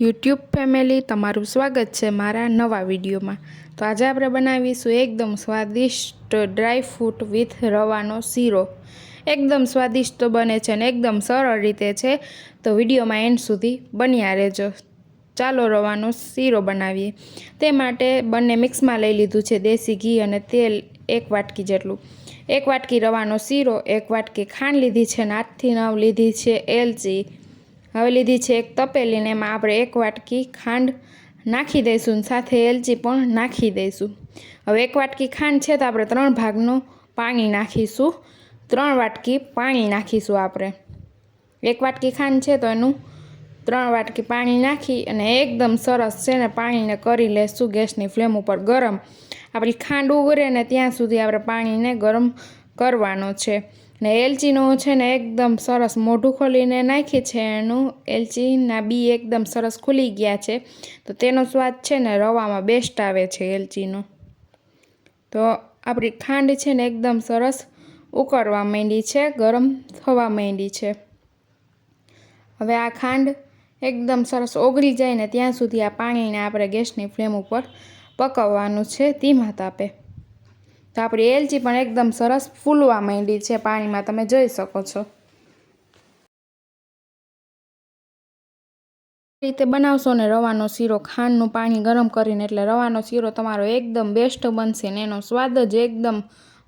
YouTube family, તમારું સ્વાગત છે મારા નવા વિડીયોમાં. તો આજે આપણે બનાવીશું એકદમ સ્વાદિષ્ટ ડ્રાય ફ્રૂટ વિથ રવાનો શીરો. એકદમ સ્વાદિષ્ટ બને છે અને એકદમ સરળ રીતે છે. તો વિડીયોમાં એન્ડ સુધી બન્યા રહેજો. ચાલો રવાનો શીરો બનાવીએ. તે માટે બંને મિક્સમાં લઈ લીધું છે દેશી ઘી અને તેલ એક વાટકી જેટલું. એક વાટકી રવાનો શીરો, એક વાટકી ખાંડ લીધી છે અને આઠથી નવ લીધી છે એલચી. હવે લીધી છે એક તપેલીને એમાં આપણે એક વાટકી ખાંડ નાખી દઈશું સાથે એલચી પણ નાખી દઈશું. હવે એક વાટકી ખાંડ છે તો આપણે ત્રણ ભાગનું પાણી નાખીશું. ત્રણ વાટકી પાણી નાખીશું આપણે. એક વાટકી ખાંડ છે તો એનું ત્રણ વાટકી પાણી નાખી અને એકદમ સરસ છે ને પાણીને કરી લેશું ગેસની ફ્લેમ ઉપર ગરમ. આપણી ખાંડ ઉગરે ને ત્યાં સુધી આપણે પાણીને ગરમ કરવાનો છે. ને એલચીનું છે ને એકદમ સરસ મોઢું ખોલીને નાખી છે એનું. એલચીના બી એકદમ સરસ ખુલી ગયા છે. તો તેનો સ્વાદ છે ને રવામાં બેસ્ટ આવે છે એલચીનો. તો આપણી ખાંડ છે ને એકદમ સરસ ઉકળવા માંડી છે, ગરમ થવા માંડી છે. હવે આ ખાંડ એકદમ સરસ ઓગળી જાય ને ત્યાં સુધી આ પાણીને આપણે ગેસની ફ્લેમ ઉપર પકવવાનું છે, ધીમા તાપે. તો આપણી એલચી પણ એકદમ સરસ ફૂલવા માંડી છે પાણીમાં, તમે જોઈ શકો છો. રીતે બનાવશો ને રવાનો શીરો, ખાંડનું પાણી ગરમ કરીને, એટલે રવાનો શીરો તમારો એકદમ બેસ્ટ બનશે ને એનો સ્વાદ જ એકદમ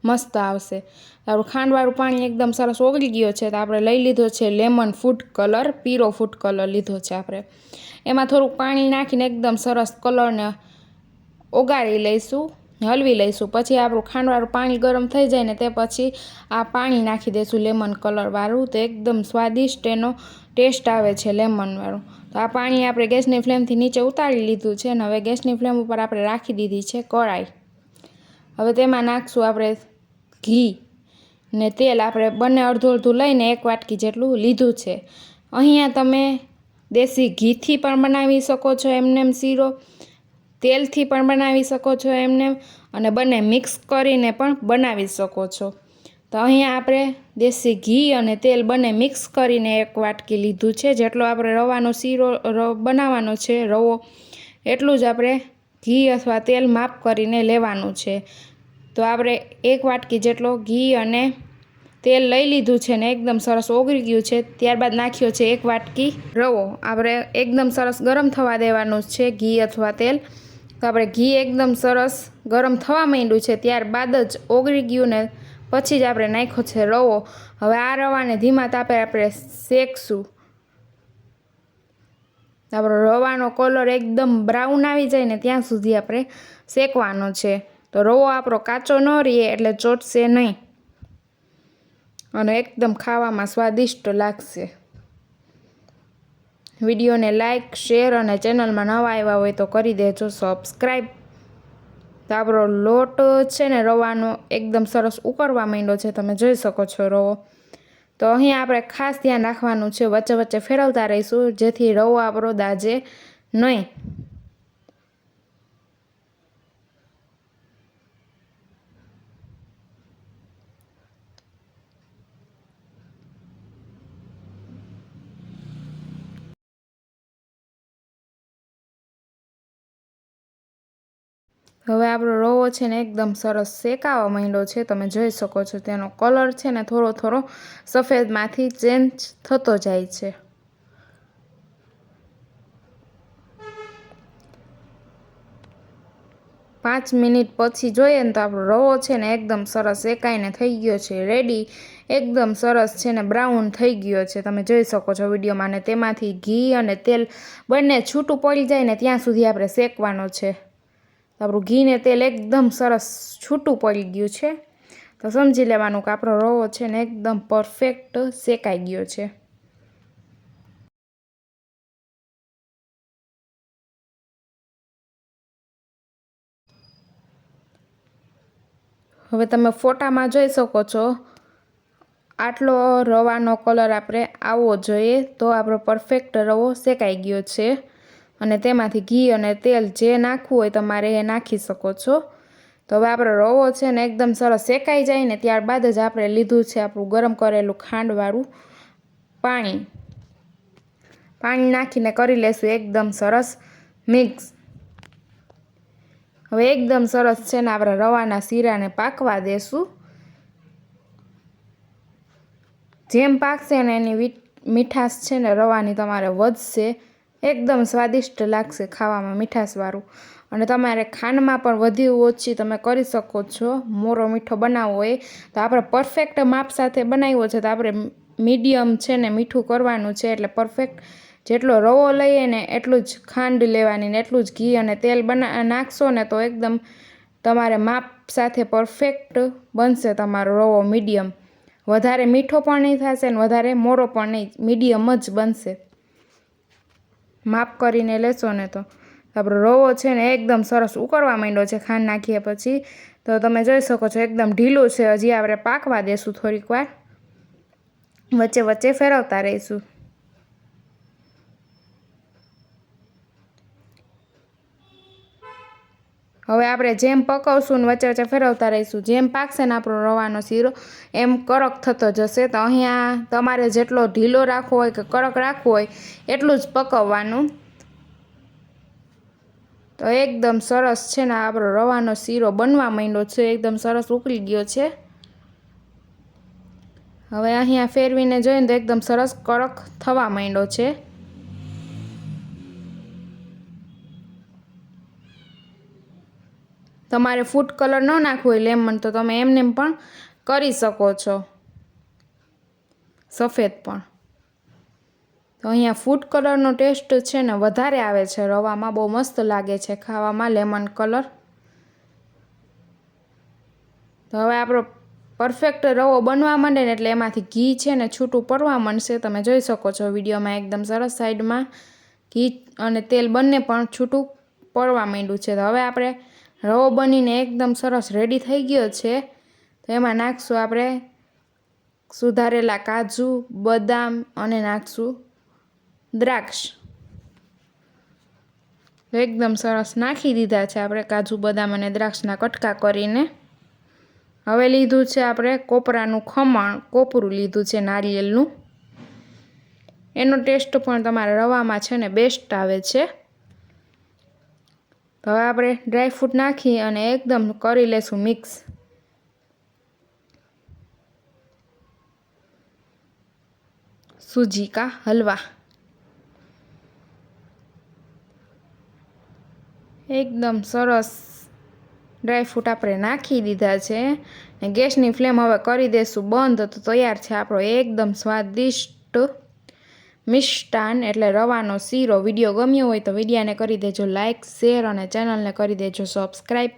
મસ્ત આવશે. તારું ખાંડવાળું પાણી એકદમ સરસ ઓગળી ગયો છે, તો આપણે લઈ લીધો છે લેમન ફૂડ કલર પીરો ફૂડ કલર લીધો છે આપણે. એમાં થોડુંક પાણી નાખીને એકદમ સરસ કલરને ઓગાળી લઈશું. હલવી લઈશું. પછી આપણું ખાંડવાળું પાણી ગરમ થઈ જાય ને તે પછી આ પાણી નાખી દઈશું લેમન કલરવાળું તો એકદમ સ્વાદિષ્ટ એનો ટેસ્ટ આવે છે લેમનવાળું તો આ પાણી આપણે ગેસની ફ્લેમથી નીચે ઉતારી લીધું છે અને હવે ગેસની ફ્લેમ ઉપર આપણે રાખી દીધી છે કળાઈ હવે તેમાં નાખશું આપણે ઘી ને તેલ આપણે બંને અડધું અડધું લઈને એક વાટકી જેટલું લીધું છે. અહીંયા તમે દેશી ઘીથી પણ બનાવી શકો છો એમનેમ શીરો. તેલથી પણ બનાવી શકો છો એમને અને બંને મિક્સ કરીને પણ બનાવી શકો છો. તો અહીંયા આપણે દેશી ઘી અને તેલ બંને મિક્સ કરીને એક વાટકી લીધું છે. જેટલો આપણે રવાનો શીરો બનાવવાનો છે, રવો, એટલું જ આપણે ઘી અથવા તેલ માપ કરીને લેવાનું છે. તો આપણે એક વાટકી જેટલો ઘી અને તેલ લઈ લીધું છે ને એકદમ સરસ ઓગળી ગયું છે. ત્યારબાદ નાખ્યો છે એક વાટકી રવો. આપણે એકદમ સરસ ગરમ થવા દેવાનું છે ઘી અથવા તેલ. તો આપણે ઘી એકદમ સરસ ગરમ થવા માંડ્યું છે, ત્યારબાદ જ ઓગળી ગયું ને પછી જ આપણે નાખ્યો છે રવો. હવે આ રવાને ધીમા તાપે આપણે શેકશું. આપણો રવાનો કલર એકદમ બ્રાઉન આવી જાય ને ત્યાં સુધી આપણે શેકવાનો છે. તો રવો આપણો કાચો ન રહીએ એટલે ચોટશે નહીં. અને એકદમ ખાવામાં સ્વાદિષ્ટ લાગશે. વિડીયોને લાઇક શેર અને ચેનલમાં નવા આવ્યા હોય તો કરી દેજો સબસ્ક્રાઈબ તો આપણો લોટ છે ને રવાનો એકદમ સરસ ઉકળવા માંડ્યો છે, તમે જોઈ શકો છો રવો. તો અહીં આપણે ખાસ ધ્યાન રાખવાનું છે, વચ્ચે વચ્ચે ફેરવતા રહીશું, જેથી રવો આપણો દાજે નહીં. હવે આપણો રવો છે ને એકદમ સરસ શેકાવા માંડ્યો છે. તમે જોઈ શકો છો તેનો કલર છે ને થોડો થોડો સફેદમાંથી ચેન્જ થતો જાય છે. પાંચ મિનિટ પછી જોઈએ ને તો આપણો રવો છે ને એકદમ સરસ શેકાઈને થઈ ગયો છે. રેડી એકદમ સરસ છે ને બ્રાઉન થઈ ગયો છે. તમે જોઈ શકો છો વિડીયોમાં ને તેમાંથી ઘી અને તેલ બંને છૂટું પડી જાય ને ત્યાં સુધી આપણે શેકવાનો છે. આપણું ઘી ને તેલ એકદમ સરસ છૂટું પડી ગયું છે. તો સમજી લેવાનું કે આપણો રવો છે ને એકદમ પરફેક્ટ શેકાઈ ગયો છે. હવે તમે ફોટામાં જોઈ શકો છો, આટલો રવાનો કલર આપણે આવવો જોઈએ તો આપણો પરફેક્ટ રવો શેકાઈ ગયો છે. અને તેમાંથી ઘી અને તેલ જે નાખવું હોય તમારે એ નાખી શકો છો. તો હવે આપણો રવો છે ને એકદમ સરસ શેકાઈ જાય ને ત્યારબાદ જ આપણે લીધું છે આપણું ગરમ કરેલું ખાંડવાળું પાણી. પાણી નાખીને કરી લેશું એકદમ સરસ મિક્સ. હવે એકદમ સરસ છે ને આપણે રવાના શીરાને પાકવા દેશું. જેમ પાકશે ને એની મીઠાશ છે ને રવાની તમારે વધશે એકદમ સ્વાદિષ્ટ લાગશે ખાવામાં મીઠાશવાળું. અને તમારે ખાંડમાં પણ વધુ ઓછી તમે કરી શકો છો. મોરો મીઠો બનાવવો એ. તો આપણે પરફેક્ટ માપ સાથે બનાવ્યો છે તો આપણે મીડિયમ છે ને મીઠું કરવાનું છે એટલે પરફેક્ટ જેટલો રવો લઈએ ને એટલું જ ખાંડ લેવાની ને એટલું જ ઘી અને તેલ બના નાખશો ને તો એકદમ તમારે માપ સાથે પરફેક્ટ બનશે તમારો રવો મીડિયમ. વધારે મીઠો પણ નહીં થશે ને વધારે મોરો પણ નહીં, મીડિયમ જ બનશે. માપ કરીને લેશો ને તો. આપણો રવો છે ને એકદમ સરસ ઉકળવા માંડ્યો છે ખાંડ નાખીએ પછી. તો તમે જોઈ શકો છો એકદમ ઢીલું છે. હજી આપણે પાકવા દેશું થોડીક વાર. વચ્ચે વચ્ચે ફેરવતા રહીશું. હવે આપણે જેમ પકવશું ને વચ્ચે વચ્ચે ફેરવતા રહીશું. જેમ પાકશે ને આપણો રવાનો શીરો, એમ કડક થતો જશે. તો અહીંયા તમારે જેટલો ઢીલો રાખવો હોય કે કડક રાખવો હોય, એટલું જ પકવવાનું. તો એકદમ સરસ છે ને આપણો રવાનો શીરો બનવા માંડ્યો છે. એકદમ સરસ ઉકળી ગયો છે. હવે અહીંયા ફેરવીને જોઈએ તો એકદમ સરસ કડક થવા માંડ્યો છે. તમારે ફૂડ કલર ન નાખવો હોય લેમન, તો તમે એમને પણ કરી શકો છો. સફેદ પણ. તો અહીંયા ફૂડ કલરનો ટેસ્ટ છે ને વધારે આવે છે. રવામાં બહુ મસ્ત લાગે છે ખાવામાં લેમન કલર. તો હવે આપણો પરફેક્ટ રવો બનવા માંડે ને એટલે એમાંથી ઘી છે ને છૂટું પડવા માંડશે. તમે જોઈ શકો છો વિડીયોમાં એકદમ સરસ સાઈડમાં ઘી અને તેલ બંને પણ છૂટું પડવા માંડ્યું છે. તો હવે આપણે રવો બનીને એકદમ સરસ રેડી થઈ ગયો છે. તો એમાં નાખશું આપણે સુધારેલા કાજુ, બદામ અને નાખશું દ્રાક્ષ. એકદમ સરસ નાખી દીધા છે આપણે કાજુ, બદામ અને દ્રાક્ષના કટકા કરીને. હવે લીધું છે આપણે કોપરાનું ખમણ, કોપરું લીધું છે નારિયેલનું એનો ટેસ્ટ પણ તમારા રવામાં છે ને બેસ્ટ આવે છે. તો હવે આપણે ડ્રાયફ્રૂટ નાખી અને એકદમ કરી લેશું મિક્સ સૂજી કા હલવા. એકદમ સરસ ડ્રાયફ્રૂટ આપણે નાખી દીધા છે ગેસની ફ્લેમ હવે કરી દઈશું બંધ. તો તૈયાર છે આપણો એકદમ સ્વાદિષ્ટ મિષ્ટાન એટલે રવાનો શીરો. વીડિયો ગમ્યો હોય તો વિડીયાને કરી દેજો લાઇક શેર અને ચેનલને કરી દેજો. સબસ્ક્રાઈબ